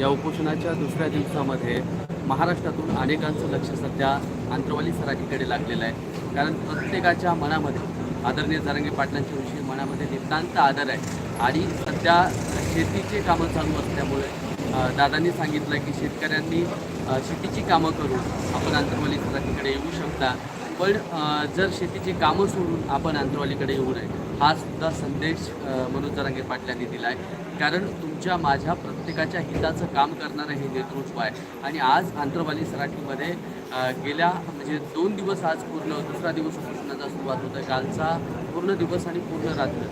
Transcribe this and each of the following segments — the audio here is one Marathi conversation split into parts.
या उपोषणाच्या दुसऱ्या दिवसामध्ये महाराष्ट्रातून अनेकांचं लक्ष सध्या आंतरवाली सराठीकडे लागलेलं आहे. कारण प्रत्येकाच्या मनामध्ये आदरणीय जारंगे पाटलांच्या विषयी मनामध्ये नितांत आदर आहे. आणि सध्या शेतीचे कामं चालू असल्यामुळे दादांनी सांगितलं की शेतकऱ्यांनी शेतीची कामं करून आपण आंतरवाली सराठीकडे येऊ शकता. पण जर शेतीची कामं सोडून आपण आंतरवालीकडे येऊ नये हा सुद्धा संदेश मनोज जरांगे पाटलांनी दिला आहे कारण तुमच्या माझ्या प्रत्येकाच्या हिताचं काम करणारं हे नेतृत्व आहे. आणि आज आंतरवाली सराठीमध्ये गेल्या म्हणजे दोन दिवस आज पूर्ण दुसरा दिवस उपोषणाचा सुरुवात होतं कालचा पूर्ण दिवस आणि पूर्ण रात्र.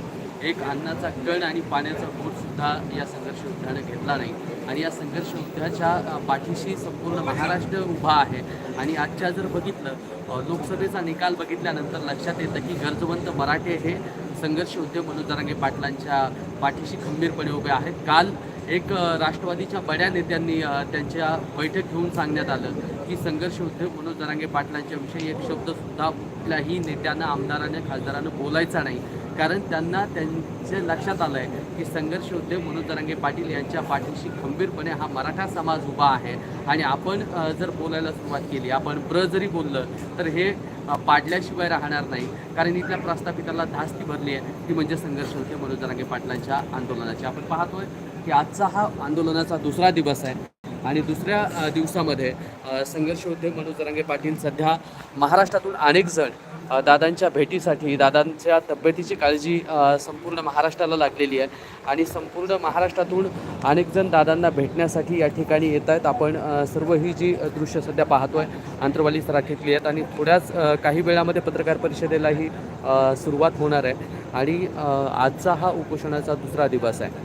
एक अन्नाचा कण आणि पाण्याचा घोटसुद्धा या संघर्ष युद्धानं घेतला नाही. आणि या संघर्ष युद्धाच्या पाठीशी संपूर्ण महाराष्ट्र उभा आहे. आणि आजच्या जर बघितलं लोकसभेचा निकाल बघितल्यानंतर लक्षात येतं की गरजवंत मराठे हे संघर्ष उद्योग मनोज जरांगे पाटलांच्या पाठीशी खंबीरपणे उभे आहेत. काल एक राष्ट्रवादीच्या बड्या नेत्यांनी त्यांच्या बैठक घेऊन सांगण्यात आलं की संघर्ष उद्योग मनोज जरांगे पाटलांच्या विषयी एक शब्दसुद्धा कुठल्याही नेत्यानं आमदारानं खासदारानं बोलायचा नाही. कारण त्यांना त्यांचे लक्षात आलं आहे की संघर्ष उद्योग मनोज जरांगे पाटील यांच्या पाठीशी खंबीरपणे हा मराठा समाज उभा आहे. आणि आपण जर बोलायला सुरुवात केली आपण प्र जरी बोललं तर हे पाडल्याशिवाय राहणार नाही. कारण इथल्या प्रस्थापिताला धास्ती भरली आहे. ती म्हणजे संघर्ष उद्योग मनोज जरांगे पाटलांच्या आंदोलनाची. आपण पाहतोय की आजचा हा आंदोलनाचा दुसरा दिवस आहे. आणि दुसऱ्या दिवसामध्ये अ, संघर्ष मनोज जरांगे पाटील सध्या महाराष्ट्रातून अनेक जण दादांच्या भेटीसाठी दादांच्या तब्येतीची काळजी संपूर्ण महाराष्ट्राला लागलेली आहे. आणि संपूर्ण महाराष्ट्रातून अनेक जण दादांना भेटण्यासाठी या ठिकाणी येत आहेत. आपण सर्व ही जी दृश्य सध्या पाहतो आहे आंतरवाली सराठीतली आहेत. आणि थोड्याच काही वेळामध्ये पत्रकार परिषदेलाही सुरुवात होणार आहे. आणि आजचा हा उपोषणाचा दुसरा दिवस आहे.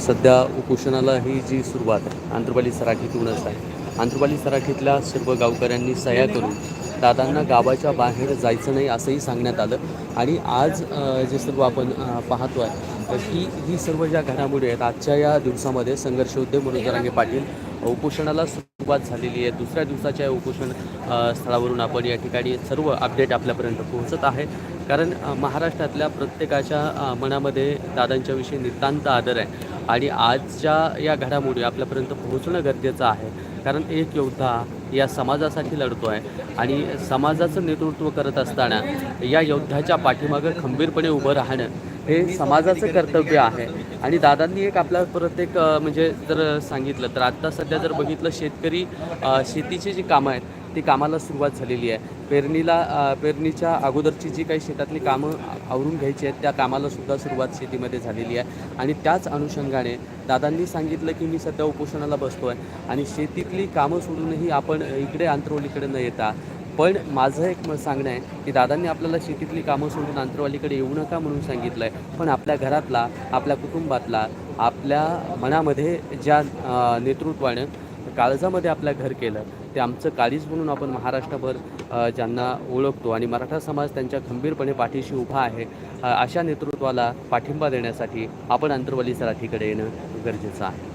सध्या उपोषणाला ही जी सुरुवात आहे आंध्रपाली सराठीतूनच आहे. आंध्रपाली सराठीतल्या सर्व गावकऱ्यांनी सह्या करून दादांना गावाच्या बाहेर जायचं नाही असंही सांगण्यात आलं. आणि आज जे सर्व आपण पाहतो आहे की ही सर्व ज्या घडामोडी आहेत आजच्या या दिवसामध्ये संघर्ष उद्योग मनोज जरांगे पाटील उपोषणाला सुरुवात झालेली आहे. दुसऱ्या दिवसाच्या या उपोषण स्थळावरून आपण या ठिकाणी सर्व अपडेट आपल्यापर्यंत पोहोचत आहे. कारण महाराष्ट्रातल्या प्रत्येकाच्या मनामध्ये दादांच्याविषयी नितांत आदर आहे. आणि आजच्या या घडामोडी आपल्यापर्यंत पोहोचणं गरजेचं आहे. कारण एक योद्धा या समाजासाठी लढतो आहे आणि समाजाचं नेतृत्व करत असताना या योद्ध्याच्या पाठीमागं खंबीरपणे उभं राहणं हे समाजाचं कर्तव्य आहे. आणि दादांनी एक आपल्या परत एक म्हणजे जर सांगितलं तर आत्ता सध्या जर बघितलं शेतकरी शेतीची जी कामं आहेत ती कामाला सुरुवात झालेली आहे. पेरणीला पेरणीच्या अगोदरची जी काही शेतातली कामं आवरून घ्यायची आहेत त्या कामाला सुद्धा सुरुवात शेतीमध्ये झालेली आहे. आणि त्याच अनुषंगाने दादांनी सांगितलं की मी सध्या उपोषणाला बसतो आहे आणि शेतीतली कामं सोडूनही आपण इकडे आंतरवलीकडे न येता पण माझं एक मत सांगणं आहे की दादांनी आपल्याला शेतीतली कामं सोडून आंतरवालीकडे येऊ नका म्हणून सांगितलं आहे पण आपल्या घरातला आपल्या कुटुंबातला आपल्या मनामध्ये ज्या नेतृत्वानं काळजामध्ये आपल्या घर केलं ते आमचं काळीज म्हणून आपण महाराष्ट्रभर ज्यांना ओळखतो आणि मराठा समाज त्यांच्या खंबीरपणे पाठीशी उभा आहे अशा नेतृत्वाला पाठिंबा देण्यासाठी आपण आंतरवली सराठीकडे येणं गरजेचं आहे.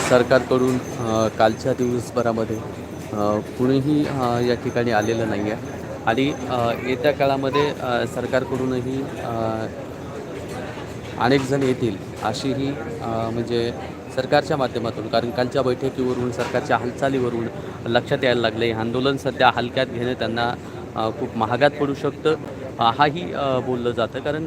सरकारकडून कालच्या दिवसभरामध्ये कुणीही या ठिकाणी आलेलं नाही आहे आणि येत्या काळामध्ये सरकारकडूनही अनेकजण अनेक जण येतील अशीही म्हणजे सरकारच्या माध्यमातून कारण कालच्या बैठकीवरून सरकारच्या हालचालीवरून लक्षात यायला लागले आहे आंदोलन सध्या हलक्यात घेणं त्यांना खूप महागात पडू शकतं. हाही बोललं जातं. कारण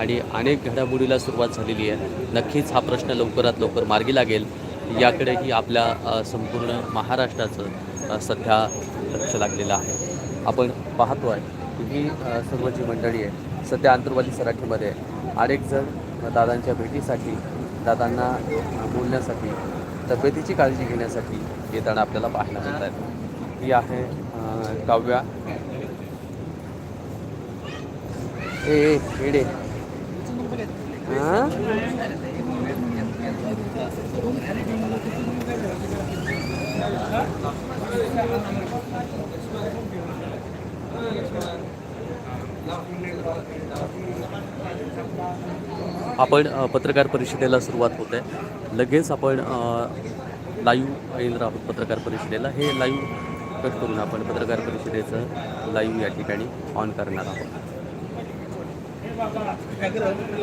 आणि अनेक घडामोडीला सुरुवात झालेली आहे. नक्कीच हा प्रश्न लवकरात लवकर मार्गी लागेल. याकडेही आपल्या संपूर्ण महाराष्ट्राचं सध्या लक्ष लागलेलं आहे. आपण पाहतो आहे की ही सर्व जी मंडळी आहे सध्या आंतरवाली सराठीमध्ये अनेक जण दादांच्या भेटीसाठी दादांना बोलण्यासाठी तब्येतीची काळजी घेण्यासाठी येताना आपल्याला पाहायला मिळत आहेत ही आहे काव्या. ए हेडे आपण पत्रकार परिषदेला सुरुवात होत. आहे लगेच आपण लाईव्ह येणार आहोत पत्रकार परिषदेला. हे लाईव्ह कट करून आपण पत्रकार परिषदेचं लाईव्ह या ठिकाणी ऑन करणार आहोत. ഞങ്ങൾ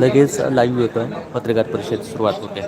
लगेच लाईव्ह येतो आहे पत्रकार परिषद सुरुवात होते.